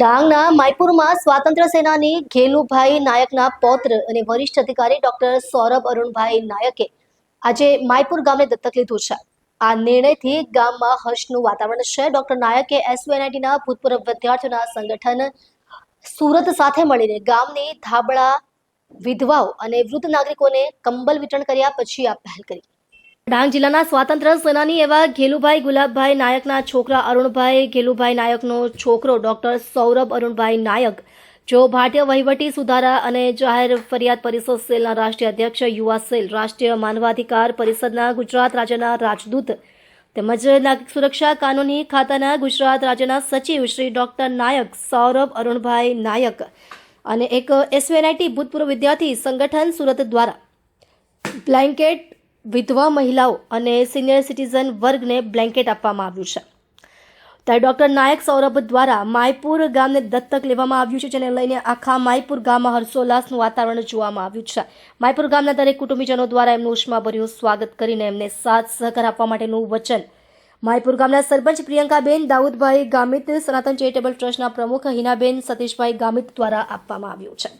ડાંગના માયપુરમાં સ્વાતંત્ર્ય સેનાની ઘેલુભાઈ નાયકના પૌત્ર અને વરિષ્ઠ અધિકારી ડોક્ટર સૌરભ અરુણભાઈ નાયકે આજે માયપુર ગામને દત્તક લીધું છે. આ નિર્ણયથી ગામમાં હર્ષનું વાતાવરણ છે. ડોક્ટર નાયકે એસયુએનઆઈટીના ભૂતપૂર્વ વિદ્યાર્થીઓના સંગઠન સુરત સાથે મળીને ગામની ધાબળા વિધવાઓ અને વૃદ્ધ નાગરિકોને કંબલ વિતરણ કર્યા પછી આ પહેલ કરી. ડાંગ જિલ્લાના સ્વાતંત્ર્ય સેનાની એવા ઘેલુભાઈ ગુલાબભાઈ નાયકના છોકરા અરુણભાઈ ઘેલુભાઈ નાયકનો છોકરો ડોક્ટર સૌરભ અરુણભાઈ નાયક, જો ભારતીય વહીવટી સુધારા અને જાહેર ફરિયાદ પરિષદ સેલના રાષ્ટ્રીય અધ્યક્ષ, યુવા સેલ, રાષ્ટ્રીય માનવાધિકાર પરિષદના ગુજરાત રાજ્યના રાજદૂત તેમજ નાગરિક સુરક્ષા કાનૂની ખાતાના ગુજરાત રાજ્યના સચિવ શ્રી ડોક્ટર નાયક સૌરભ અરુણભાઈ નાયક અને એક એસવીએનઆઈટી ભૂતપૂર્વ વિદ્યાર્થી સંગઠન સુરત દ્વારા બ્લેન્કેટ વિધવા મહિલાઓ અને સિનિયર સિટીઝન વર્ગને બ્લેન્કેટ આપવામાં આવ્યું છે. ત્યારે ડોક્ટર નાયક સૌરભ દ્વારા માયપુર ગામને દત્તક લેવામાં આવ્યું છે, જેને લઈને આખા માયપુર ગામમાં હર્ષોલ્લાસનું વાતાવરણ જોવામાં આવ્યું છે. માયપુર ગામના દરેક કુટુંબીજનો દ્વારા એમનું ઉષ્માભર્યું સ્વાગત કરીને એમને સાથ સહકાર આપવા માટેનું વચન. માયપુર ગામના સરપંચ પ્રિયંકાબેન, દાઉદભાઈ ગામિત, સનાતન ચેરિટેબલ ટ્રસ્ટના પ્રમુખ હિનાબેન, સતીશભાઈ ગામિત દ્વારા આપવામાં આવ્યું છે.